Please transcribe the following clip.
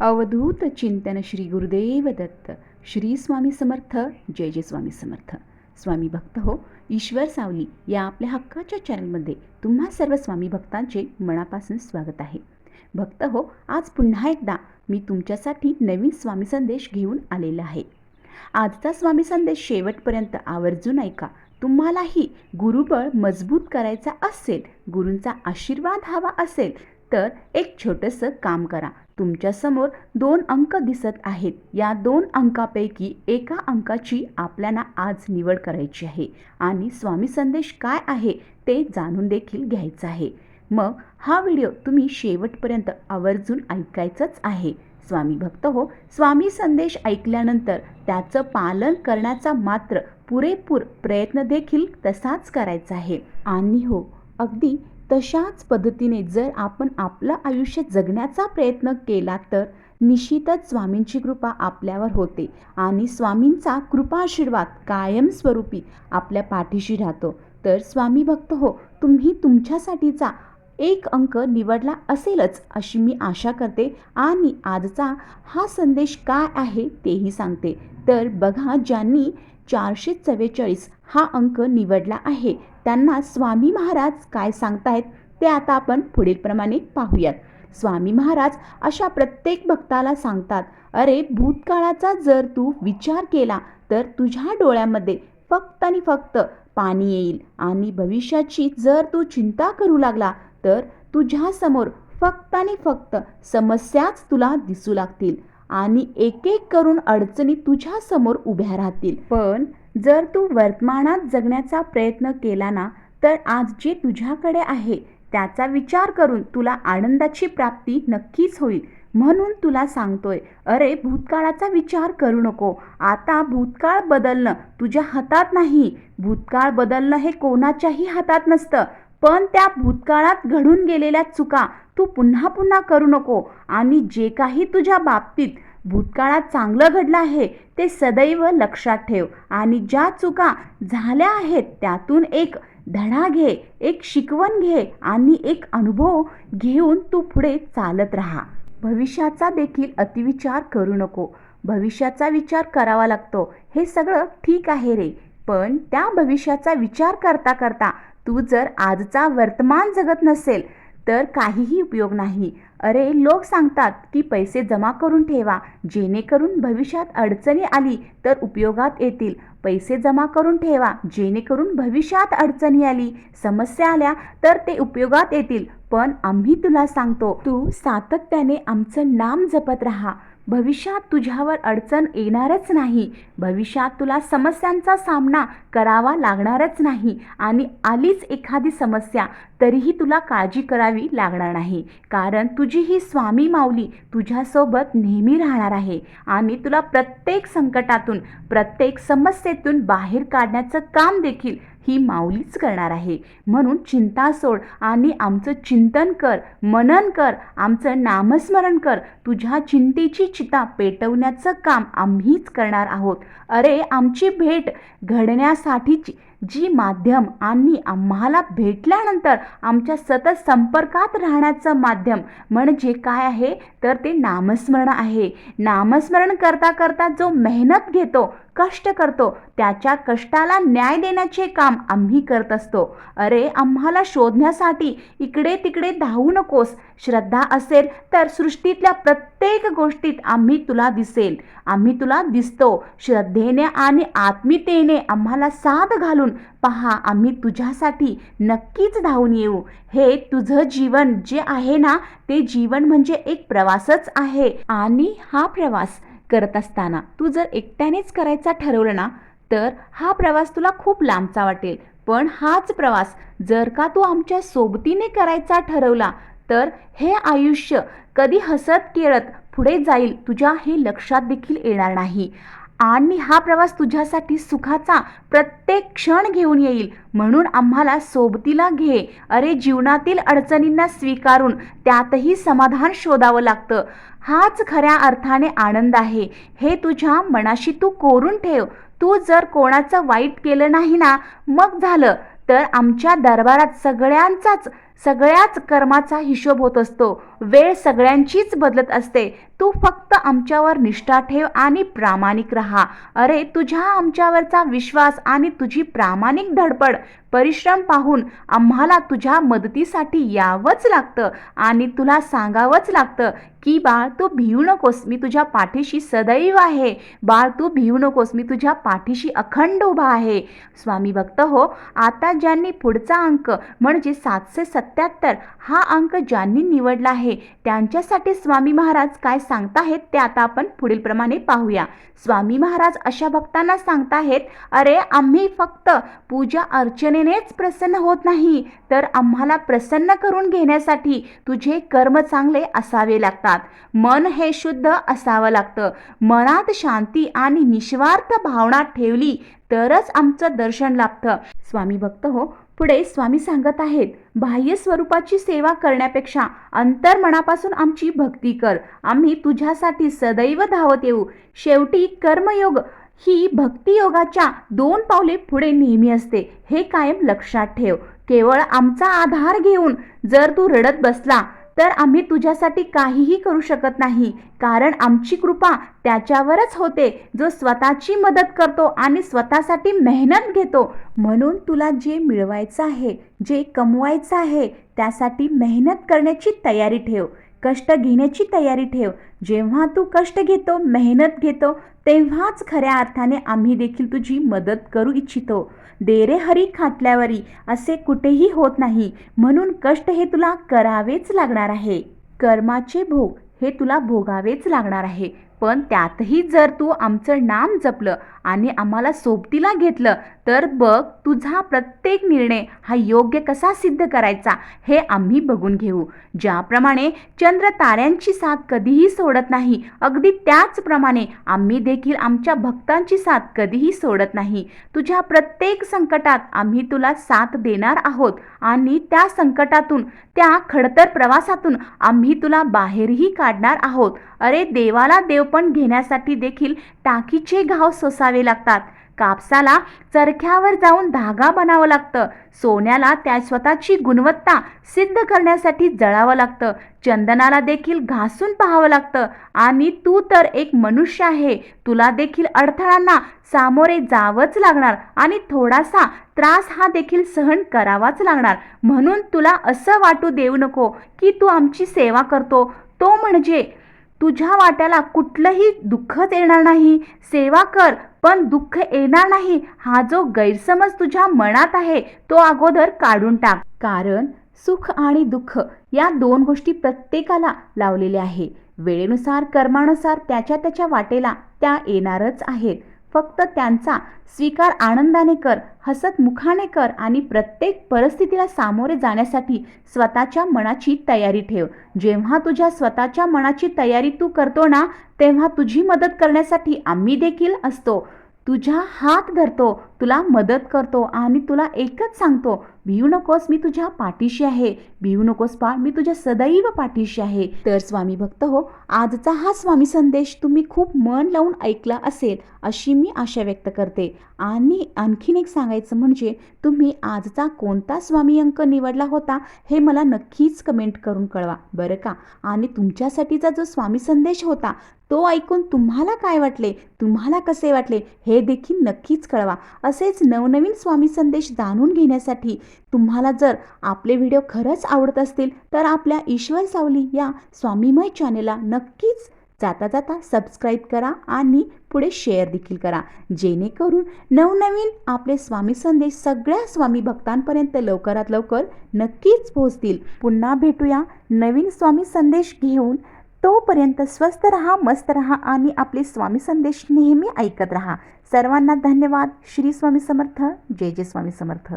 अवधूत चिंतन श्री गुरुदेव दत्त. श्री स्वामी समर्थ. जय जय स्वामी समर्थ. स्वामी भक्त हो ईश्वर सावली या आपल्या हक्काच्या चॅनलमध्ये तुम्हा सर्व स्वामी भक्तांचे मनापासून स्वागत आहे. भक्त हो आज पुन्हा एकदा मी तुमच्यासाठी नवीन स्वामी संदेश घेऊन आलेला आहे. आजचा स्वामी संदेश शेवटपर्यंत आवर्जून ऐका. तुम्हालाही गुरुबळ मजबूत करायचा असेल गुरूंचा आशीर्वाद हवा असेल तर एक छोटंसं काम करा. तुमच्यासमोर दोन अंक दिसत आहेत. या दोन अंकापैकी एका अंकाची आपल्याला आज निवड करायची आहे. आणि स्वामी संदेश काय आहे ते जाणून देखील घ्यायचं आहे. मग हा व्हिडिओ तुम्ही शेवटपर्यंत आवर्जून ऐकायचंच आहे. स्वामी भक्त हो स्वामी संदेश ऐकल्यानंतर त्याचं पालन करण्याचा मात्र पुरेपूर प्रयत्न देखील तसाच करायचा आहे. आणि हो अगदी तशाच पद्धतीने जर आपण आपलं आयुष्य जगण्याचा प्रयत्न केला तर निश्चितच स्वामींची कृपा आपल्यावर होते आणि स्वामींचा कृपाशीर्वाद कायमस्वरूपी आपल्या पाठीशी राहतो. तर स्वामी भक्त हो तुम्ही तुमच्यासाठीचा एक अंक निवडला असेलच अशी मी आशा करते आणि आजचा हा संदेश काय आहे तेही सांगते. तर बघा ज्यांनी चारशे चव्वेचाळीस हा अंक निवडला आहे. त्यांना स्वामी महाराज काय सांगतायत ते आता आपण पुढीलप्रमाणे पाहूयात. स्वामी महाराज अशा प्रत्येक भक्ताला सांगतात अरे भूतकाळाचा जर तू विचार केला तर तुझ्या डोळ्यामध्ये फक्त आणि फक्त पाणी येईल. आणि भविष्याची जर तू चिंता करू लागला तर तुझ्यासमोर फक्त आणि फक्त समस्याच तुला दिसू लागतील. आणि एक एक करून अडचणी तुझ्या समोर उभ्या राहतील. पण जर तू वर्तमानात जगण्याचा प्रयत्न केला ना तर आज जे तुझ्याकडे आहे त्याचा विचार करून तुला आनंदाची प्राप्ती नक्कीच होईल म्हणून तुला सांगतोय अरे भूतकाळाचा विचार करू नको. आता भूतकाळ बदलणं तुझ्या हातात नाही. भूतकाळ बदलणं हे कोणाच्याही हातात नसतं. पण त्या भूतकाळात घडून गेलेल्या चुका तू पुन्हा पुन्हा करू नको आणि जे काही तुझ्या बाबतीत भूतकाळात चांगलं घडलं आहे ते सदैव लक्षात ठेव. आणि ज्या चुका झाल्या आहेत त्यातून एक धडा घे एक शिकवण घे आणि एक अनुभव घेऊन तू पुढे चालत राहा. भविष्याचा देखील अतिविचार करू नको. भविष्याचा विचार करावा लागतो. हे सगळं ठीक आहे रे. पण त्या भविष्याचा विचार करता करता तू जर आजचा वर्तमान जगत नसेल तर काहीही उपयोग नाही. अरे लोक सांगतात की पैसे जमा करून ठेवा जेणेकरून भविष्यात अडचणी आली तर उपयोगात येतील. पैसे जमा करून ठेवा जेणेकरून भविष्यात अडचणी आली समस्या आल्या तर ते उपयोगात येतील. पण आम्ही तुला सांगतो तू सातत्याने आमचं नाम जपत राहा. भविष्यात तुझ्यावर अडचण येणारच नाही. भविष्यात तुला समस्यांचा सामना करावा लागणारच नाही. आणि आलीच एखादी समस्या तरीही तुला काळजी करावी लागणार नाही. कारण तुझी ही स्वामी माऊली तुझ्यासोबत नेहमी राहणार आहे. आणि तुला प्रत्येक संकटातून प्रत्येक समस्येतून बाहेर काढण्याचं काम देखील ही माऊलीच करणार आहे. म्हणून चिंता सोड आणि आमचं चिंतन कर मनन कर आमचं नामस्मरण कर. तुझ्या चिंतेची चिता पेटवण्याचं काम आम्हीच करणार आहोत. अरे आमची भेट घडण्यासाठीची जी माध्यम आणि आम्हाला भेटल्यानंतर आमच्या सतत संपर्कात राहण्याचं माध्यम म्हणजे काय आहे तर ते नामस्मरण आहे. नामस्मरण करता करता जो मेहनत घेतो कष्ट करतो. त्याच्या कष्टाला न्याय देण्याचे काम आम्ही करत असतो. अरे आम्हाला शोधण्यासाठी इकडे तिकडे धावू नकोस. श्रद्धा असेल तर सृष्टीतल्या प्रत्येक गोष्टीत आम्ही तुला दिसेल. आम्ही तुला दिसतो. श्रद्धेने आणि आत्मीयतेने आम्हाला साथ घालून पहा आम्ही तुझ्यासाठी नक्कीच धावून येऊ. हे तुझं जीवन जे आहे ना ते जीवन म्हणजे एक प्रवासच आहे. आणि हा प्रवास करत असताना तू जर एकट्यानेच करायचा ठरवलं ना तर हा प्रवास तुला खूप लांबचा वाटेल. पण हाच प्रवास जर का तू आमच्या सोबतीने करायचा ठरवला तर हे आयुष्य कधी हसत केळत पुढे जाईल तुझ्या हे लक्षात देखील येणार नाही. आणि हा प्रवास तुझ्यासाठी सुखाचा प्रत्येक क्षण घेऊन येईल म्हणून आम्हाला सोबतीला घे. अरे जीवनातील अडचणींना स्वीकारून त्यातही समाधान शोधावं लागतं. हाच खऱ्या अर्थाने आनंद आहे. हे तुझ्या मनाशी तू कोरून ठेव. तू जर कोणाचं वाईट केलं नाही ना मग झालं. तर आमच्या दरबारात सगळ्यांचाच सगळ्याच कर्माचा हिशोब होत असतो. वेळ सगळ्यांचीच बदलत असते. तू फक्त आमच्यावर निष्ठा ठेव आणि प्रामाणिक राहा. अरे तुझ्या आमच्यावरचा विश्वास आणि तुझी प्रामाणिक धडपड परिश्रम पाहून आम्हाला तुझ्या मदतीसाठी यावंच लागतं आणि तुला सांगावंच लागतं की बाळ तू भिवू नकोस मी तुझ्या पाठीशी सदैव आहे. बाळ तू भिवू नकोस मी तुझ्या पाठीशी अखंड उभा आहे. स्वामी भक्त हो आता ज्यांनी पुढचा अंक म्हणजे सातशे सत्याहत्तर हा अंक ज्यांनी निवडला आहे त्यांच्यासाठी स्वामी महाराज काय सांगताहेत ते आता आपण पुढील प्रमाणे पाहूया. स्वामी महाराज अशा भक्तांना सांगताहेत अरे आम्ही फक्त पूजा अर्चनेनेच प्रसन्न होत नाही. तर आम्हाला प्रसन्न करून घेण्यासाठी तुझे कर्म चांगले असावे लागतात. मन हे शुद्ध असावं लागतं. मनात शांती आणि निस्वार्थ भावना ठेवली तरच आमचं दर्शन लाभतं. स्वामी भक्त हो पुढे स्वामी सांगत आहेत बाह्य स्वरूपाची सेवा करण्यापेक्षा अंतर्मनापासून आमची भक्ती कर. आम्ही तुझ्यासाठी सदैव धावत येऊ. शेवटी कर्मयोग ही भक्तियोगाच्या दोन पावले पुढे नेहमी असते. हे कायम लक्षात ठेव. केवळ आमचा आधार घेऊन जर तू रडत बसला तर आम्ही तुझ्यासाठी काहीही करू शकत नाही. कारण आमची कृपा त्याच्यावरच होते जो स्वतःची मदत करतो आणि स्वतःसाठी मेहनत घेतो. म्हणून तुला जे मिळवायचं आहे जे कमवायचं आहे त्यासाठी मेहनत करण्याची तयारी ठेव. कष्ट घेण्याची तयारी ठेव. जेव्हा तू कष्ट घेतो मेहनत घेतो तेव्हाच खऱ्या अर्थाने आम्ही देखील तुझी मदत करू इच्छितो. देरे हरी खाटल्यावरी असे कुठेही होत नाही. म्हणून कष्ट हे तुला करावेच लागणार आहे. कर्माचे भोग हे तुला भोगावेच लागणार आहे. पण त्यातही जर तू आमचं नाम जपलं आणि आम्हाला सोबतीला घेतलं तर बघ तुझा प्रत्येक निर्णय हा योग्य कसा सिद्ध करायचा हे आम्ही बघून घेऊ. ज्याप्रमाणे चंद्र ताऱ्यांची साथ कधीही सोडत नाही अगदी त्याचप्रमाणे आम्ही देखील आमच्या भक्तांची साथ कधीही सोडत नाही. तुझ्या प्रत्येक संकटात आम्ही तुला साथ देणार आहोत आणि त्या संकटातून त्या खडतर प्रवासातून आम्ही तुला बाहेरही काढणार आहोत. अरे देवाला देवपण घेण्यासाठी देखील टाकीचे घाव सोसावे लागतात. कापसाला चरख्यावर जाऊन धागा बनावं लागतं. सोन्याला त्या स्वतःची गुणवत्ता सिद्ध करण्यासाठी जळावं लागतं. चंदनाला देखील घासून पाहावं लागतं. आणि तू तर एक मनुष्य आहे. तुला देखील अडथळांना सामोरे जावंच लागणार आणि थोडासा त्रास हा देखील सहन करावाच लागणार. म्हणून तुला असं वाटू देऊ नको की तू आमची सेवा करतो. तो म्हणजे तुझ्या वाट्याला कुठलंही दुःखच येणार नाही. सेवा कर पण दुःख येणार नाही. हा जो गैरसमज तुझ्या मनात आहे तो अगोदर काढून टाक. कारण सुख आणि दुःख या दोन गोष्टी प्रत्येकाला लावलेल्या आहे वेळेनुसार कर्मानुसार त्याच्या त्याच्या वाटेला त्या येणारच आहेत. फक्त त्यांचा स्वीकार आनंदाने कर हसत मुखाने कर आणि प्रत्येक परिस्थितीला सामोरे जाण्यासाठी स्वतःच्या मनाची तयारी ठेव. जेव्हा तुझ्या स्वतःच्या मनाची तयारी तू करतो ना तेव्हा तुझी मदत करण्यासाठी आम्ही देखील असतो. तुझा हात धरतो. तुला मदत करतो आणि तुला एकच सांगतो भिवू नकोस मी तुझ्या पाठीशी आहे. भिवू नकोस पा मी तुझ्या सदैव पाठीशी आहे. तर स्वामी भक्त हो आजचा हा स्वामी संदेश तुम्ही खूप मन लावून ऐकला असेल अशी मी आशा व्यक्त करते. आणि आणखीन एक सांगायचं म्हणजे तुम्ही आजचा कोणता स्वामी अंक निवडला होता हे मला नक्कीच कमेंट करून कळवा. बरं का? आणि तुमच्यासाठीचा जो स्वामी संदेश होता तो ऐकून तुम्हाला काय वाटले? तुम्हाला कसे वाटले? हे देखील नक्कीच कळवा. असेच नवनवीन स्वामी संदेश जाणून घेण्यासाठी तुम्हाला जर आपले व्हिडिओ खरंच आवडत असतील तर आपल्या ईश्वर सावली या स्वामीमय चॅनेलला नक्कीच जाता जाता सबस्क्राईब करा आणि पुढे शेअर देखील करा. जेणेकरून नवनवीन आपले स्वामी संदेश सगळ्या स्वामी भक्तांपर्यंत लवकरात लवकर नक्कीच पोहोचतील. पुन्हा भेटूया नवीन स्वामी संदेश घेऊन. तोपर्यंत स्वस्त रहा मस्त रहा आणि आपले स्वामी संदेश नेहमी ऐकत रहा. सर्वांना धन्यवाद. श्री स्वामी समर्थ. जय जय स्वामी समर्थ.